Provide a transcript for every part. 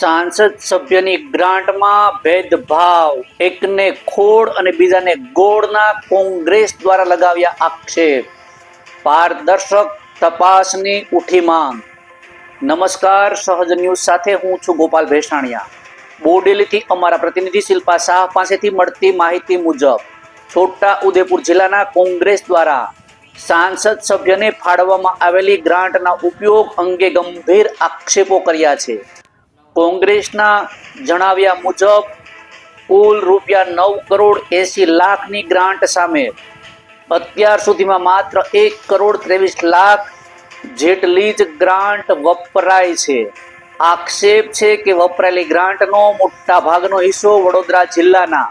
સાંસદ સભ્યની ગ્રાન્ટમાં ભેદભાવ. એકને ખોડ અને બીજાને ગોળના કોંગ્રેસ દ્વારા લગાવ્યા આક્ષેપ. પારદર્શક તપાસની ઉઠી માંગ. નમસ્કાર, સહજ ન્યૂઝ સાથે હું છું ગોપાલ ભેસાણિયા. બોડેલીથી અમારા પ્રતિનિધિ શિલ્પા શાહ પાસેથી મળતી માહિતી મુજબ, છોટા ઉદેપુર જિલ્લાના કોંગ્રેસ દ્વારા સાંસદ સભ્યને ફાળવવામાં આવેલી ગ્રાન્ટના ઉપયોગ અંગે ગંભીર આક્ષેપો કર્યા છે. કોંગ્રેસના જણાવ્યા મુજબ, કુલ રૂપિયા નવ કરોડ એંસી લાખની ગ્રાન્ટ સામે અત્યાર સુધીમાં માત્ર એક કરોડ ત્રેવીસ લાખ જેટલી જ ગ્રાન્ટ વપરાય છે. આક્ષેપ છે કે વપરાયેલી ગ્રાન્ટનો મોટા ભાગનો હિસ્સો વડોદરા જિલ્લાના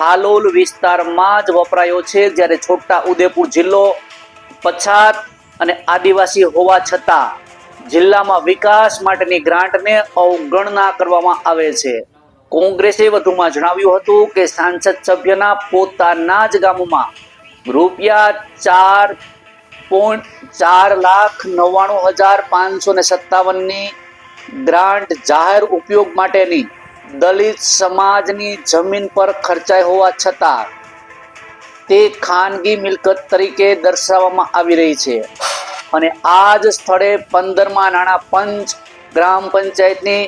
હાલોલ વિસ્તારમાં જ વપરાયો છે. જ્યારે છોટા ઉદેપુર જિલ્લો, પછાત અને આદિવાસી હોવા છતાં જિલ્લામાં વિકાસ માટેની ગ્રાન્ટને અવગણના કરવામાં આવે છે. કોંગ્રેસે વધુમાં જણાવ્યું હતું કે સાંસદ સભ્યના પોતાના જ ગામમાં રૂપિયા ચાર પોઈન્ટ ચાર લાખ નવ્વાણું હજાર પાંચસો ને સત્તાવનની ગ્રાન્ટ જાહેર ઉપયોગ માટેની દલિત સમાજની જમીન પર ખર્ચાઈ હોવા છતાં તે ખાનગી મિલકત તરીકે દર્શાવવામાં આવી રહી છે. અને આ જ સ્થળે પંદરમાં નાણાં પંચ ગ્રામ પંચાયતની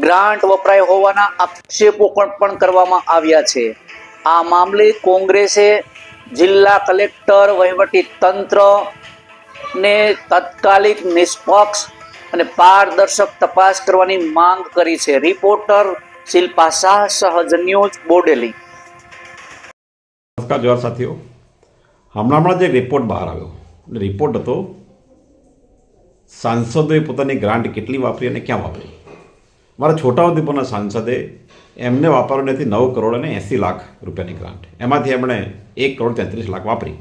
ગ્રાન્ટ વપરાય હોવાના આક્ષેપો પણ કરવામાં આવ્યા છે. આ મામલે કોંગ્રેસે જિલ્લા કલેક્ટર વહીવટી તંત્ર ને તાત્કાલિક નિષ્પક્ષ અને પારદર્શક તપાસ કરવાની માંગ કરી છે. રિપોર્ટર શિલ્પા શાહ, સહજ ન્યૂઝ, બોડેલી. નમસ્કાર જોવાર સાથીઓ. હમણાં હમણાં જે રિપોર્ટ બહાર આવ્યો રિપોર્ટ હતો સાંસદોએ પોતાની ગ્રાન્ટ કેટલી વાપરી અને ક્યાં વાપરી? મારા છોટાઉદેપુરના સાંસદે એમને વાપરવાની હતી નવ કરોડ અને એંસી લાખ રૂપિયાની ગ્રાન્ટ એમાંથી એમણે એક કરોડ તેત્રીસ લાખ વાપરી.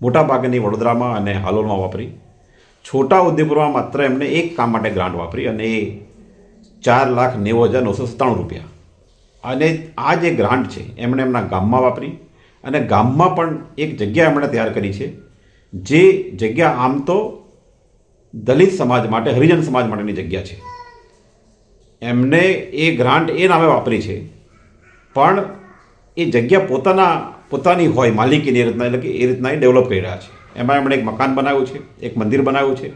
મોટાભાગની વડોદરામાં અને હાલોલમાં વાપરી. છોટા ઉદેપુરમાં માત્ર એમણે એક કામ માટે ગ્રાન્ટ વાપરી અને એ ચાર લાખ નેવું હજાર નવસો સત્તાણું રૂપિયા. અને આ જે ગ્રાન્ટ છે, એમણે એમના ગામમાં વાપરી અને ગામમાં પણ એક જગ્યા એમણે તૈયાર કરી છે જે જગ્યા આમ તો દલિત સમાજ માટે, હરિજન સમાજ માટેની જગ્યા છે. એમને એ ગ્રાન્ટ એ નામે વાપરી છે. પણ એ જગ્યા પોતાના, પોતાની હોય માલિકીની રીતના, એટલે કે એ રીતના એ ડેવલપ કરી રહ્યા છે. એમાં એમણે એક મકાન બનાવ્યું છે, એક મંદિર બનાવ્યું છે.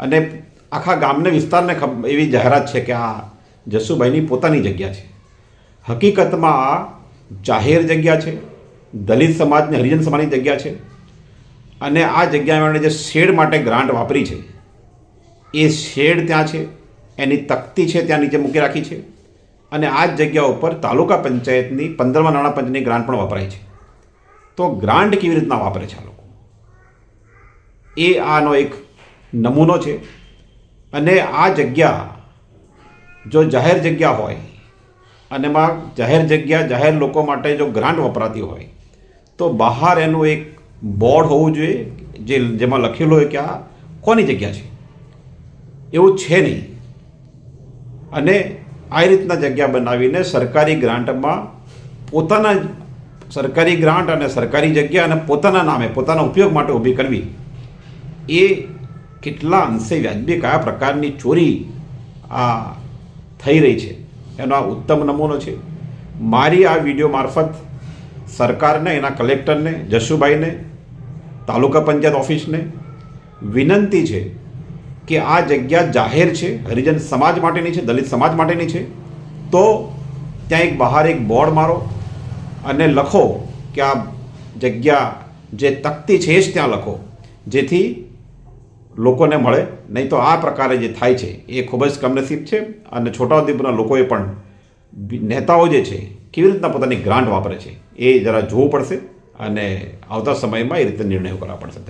અને આખા ગામને, વિસ્તારને ખબર એવી જાહેરાત છે કે આ જસુભાઈની પોતાની જગ્યા છે. હકીકતમાં આ જાહેર જગ્યા છે, દલિત સમાજને, હરિજન સમાજની જગ્યા છે. અને આ જગ્યાએ એમણે જે શેડ માટે ગ્રાન્ટ વાપરી છે, એ શેડ ત્યાં છે, એની તકતી છે ત્યાં નીચે મૂકી રાખી છે અને આ જ જગ્યા ઉપર તાલુકા પંચાયતની પંદરમા નાણાં પંચની ગ્રાન્ટ પણ વપરાય છે. તો ગ્રાન્ટ કેવી રીતના વાપરે છે આ લોકો? એ આનો એક નમૂનો છે અને આ જગ્યા જો જાહેર જગ્યા હોય અને એમાં જાહેર જગ્યા જાહેર લોકો માટે જો ગ્રાન્ટ વપરાતી હોય, તો બહાર એનું એક બોર્ડ હોવું જોઈએ, જે જેમાં લખેલું હોય કે આ કોની જગ્યા છે? એવું છે નહીં. અને આ રીતના જગ્યા બનાવીને સરકારી ગ્રાન્ટમાં પોતાના સરકારી ગ્રાન્ટ અને સરકારી જગ્યા અને પોતાના નામે, પોતાના ઉપયોગ માટે ઊભી કરવી. એ કેટલા અંશે વ્યાજબી, કયા પ્રકારની ચોરી આ થઈ રહી છે? એનો આ ઉત્તમ નમૂનો છે. મારી આ વીડિયો મારફત સરકારને, એના કલેક્ટરને, જશુભાઈને, તાલુકા પંચાયત ઓફિસને વિનંતી છે કે આ જગ્યા જાહેર છે, હરિજન સમાજ માટેની છે, દલિત સમાજ માટેની છે, તો ત્યાં એક બહાર એક બોર્ડ મારો અને લખો કે આ જગ્યા જે તકતી છે જ ત્યાં લખો, જેથી લોકોને મળે. નહીં તો આ પ્રકારે જે થાય છે, એ ખૂબ જ કમનસીબ છે અને છોટાઉદેપુરના લોકોએ પણ નેતાઓ જે છે કેવી રીતના પોતાની ગ્રાન્ટ વાપરે છે એ જરા જોવું પડશે અને આવતા સમયમાં એ રીતે નિર્ણયો કરવા પડશે.